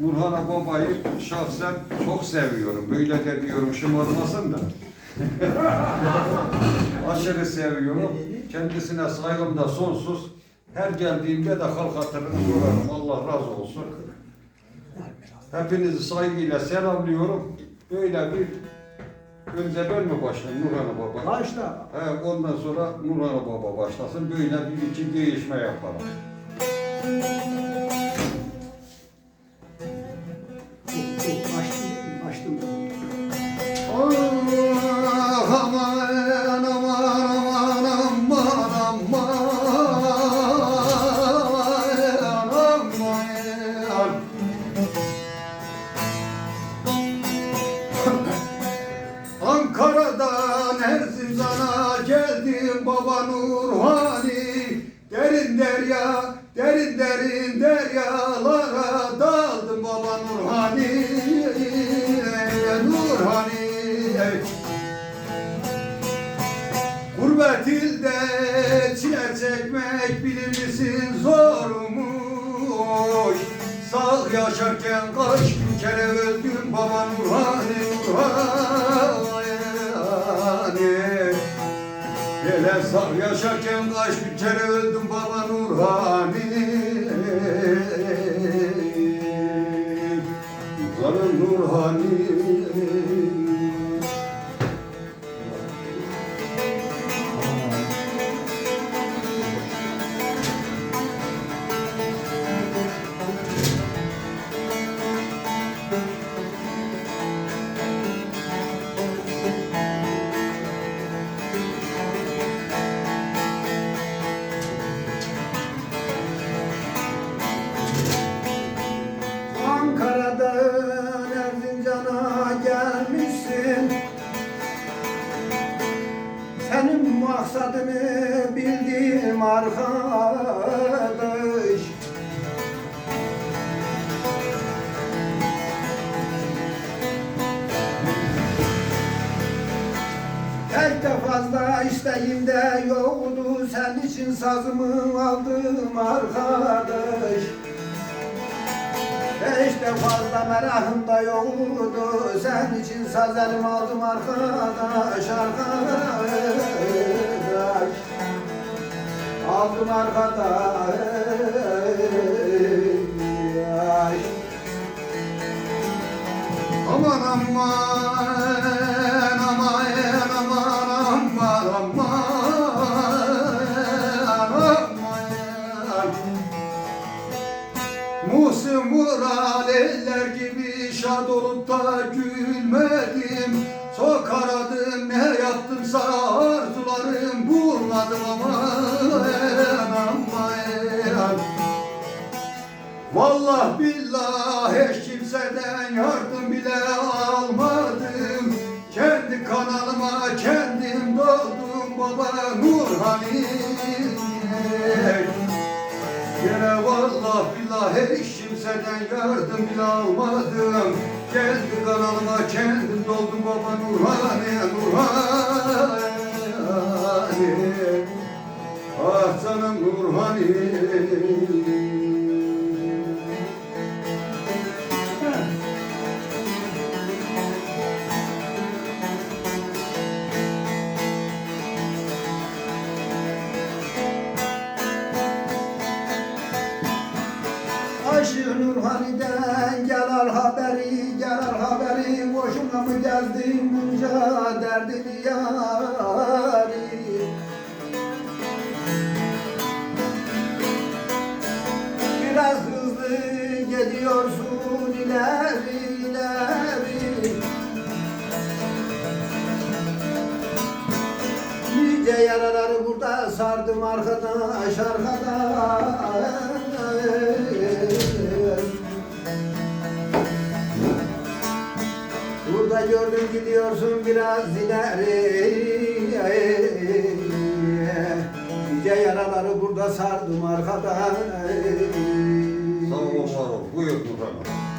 Nurhan Baba'yı şahsen çok seviyorum. Böyle de diyorum şımarmasın da. Aşırı seviyorum. Kendisine saygım da sonsuz. Her geldiğimde de halk hatırını sorarım. Allah razı olsun. Hepinizi saygıyla selamlıyorum. Böyle bir önce ben mi başlayayım Nurhan Baba? Başla. He, ondan sonra Nurhan Baba başlasın. Böyle bir iki değişme yapalım. Geldim baba Nurhani Derin derya, derin derin deryalara daldım baba Nurhani. Nurhani Gurbet ilde çile çekmek bilir misin zormuş Sağ yaşarken kaç bin kere öldüm baba Nurhani Nurhani Hele sağ yaşarken kaç bin kere öldüm baba Nurhani. Canım Nurhani maksadını bildiğim arkadaş. Pek de isteğimde yoktu. Sen için sazımı aldım arkadaş. Hiç de fazla merakım da yoktu. Sen için saz aldım arkadaş arkadaş Aldım arkadaş Aman aman aman aman aman aman aman. Vural eller gibi şad olup da gülmedim Çok aradım ne yaptımsa arzularım bulmadım aman aman Vallahi billahi hiç kimseden yardım bile almadım. Kendi kanalıma kendim doldum baba Nurhani Yine vallahi billahi hiç kimseden yardım bile almadım Kendi kanalıma kendim doldum baba Nurhani Nurhani Ah canım Nurhani Aşık Nurhani'den mı gezdin bunca derdini yari. Biraz hızlı gidiyorsun ileri ileri. Nice yaraları burada sardım arkadaş arkadaş gidiyorsun biraz ileri Nice yaraları burada sardım arkadaş Sağ ol var ol. Buyur Nurhan.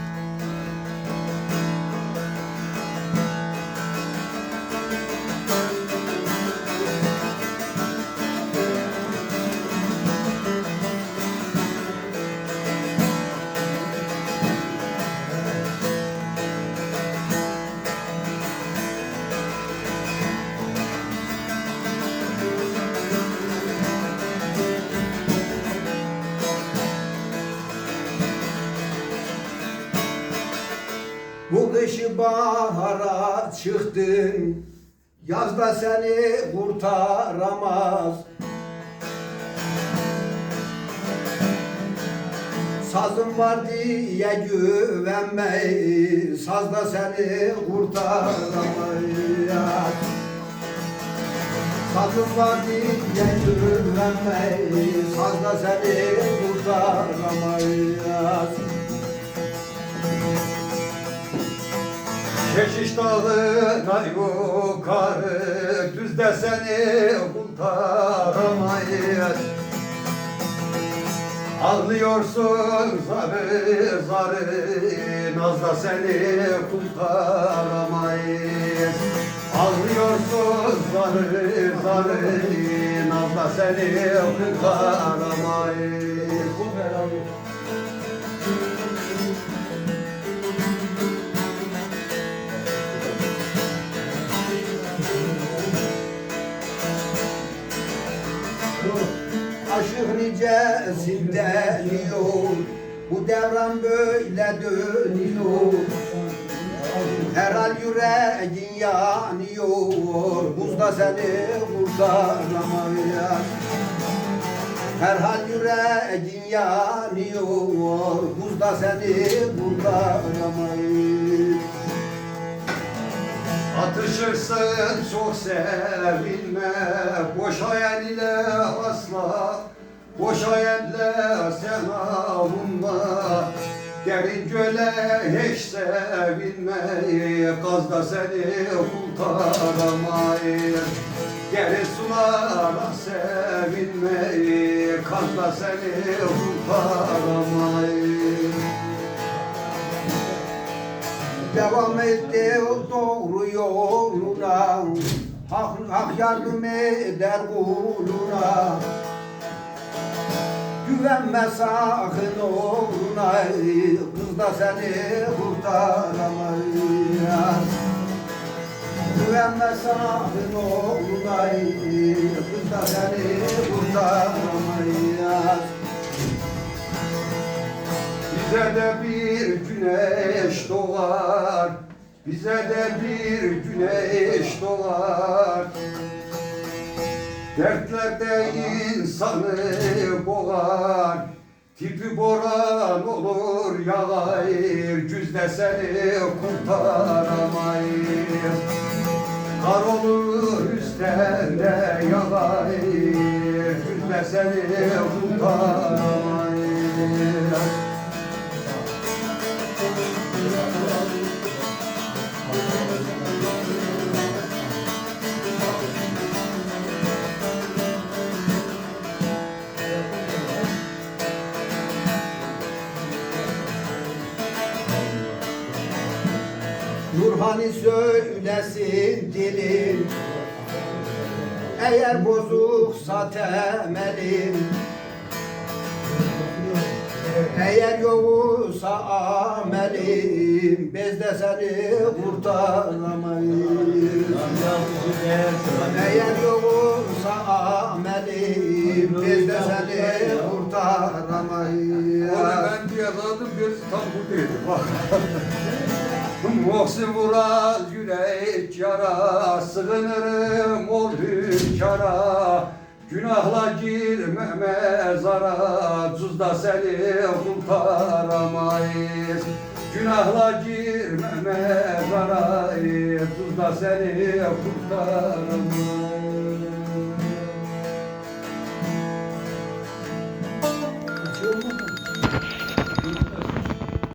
Bahara çıktın Yazda seni kurtaramaz. Sazım var diye güvenme Sazda seni kurtaramaz. Sazım var diye güvenme Sazda seni kurtaramaz Keşiş dağına yukarı Düzde seni kurtaramayız. Ağlıyorsun zarı zarı Nazda seni kurtaramayız. Ağlıyorsun zarı zarı Nazda seni kurtaramayız diyor Bu devran böyle dönüyor. Herhal yüreğin yanıyor. Buzda seni kurtaramıyor Herhal yüreğin yanıyor. Buzda seni kurtaramıyor Atışırsın çok sevinme. Boş hayal ile asla Boş hayalle sen avunma Derin göle hiç sevinme Gazda seni kurtaramayız Derin sulara sevinme Kazda seni kurtaramayız Devam etti doğru yoluna. Hak, hak yardım eder kuluna Güvenme sakın oğluna Kız da seni kurtaramayız. Güvenme sakın oğluna Kız da seni kurtaramayız. Bize de bir güneş doğar. Bize de bir güneş doğar Dertlerde insanı boğar Tipi boran olur yağayır Cüzde seni kurtaramayız. Kar olur üstünde yağayır Cüzde seni kurtaramayız Nurhani söylesin dilin Eğer bozuksa temelin Eğer yoksa amelin Bezde seni kurtaramayız. Eğer yoksa amelin Bezde seni kurtaramayız. Onu ben diye aldım bir tam buradaydı bak. Muhsin vural yürek yara Sığınırım ol hünkara Günahla girme mezara Cuzda seni kurtaramayız. Günahla girme mezara Cuzda seni kurtaramayız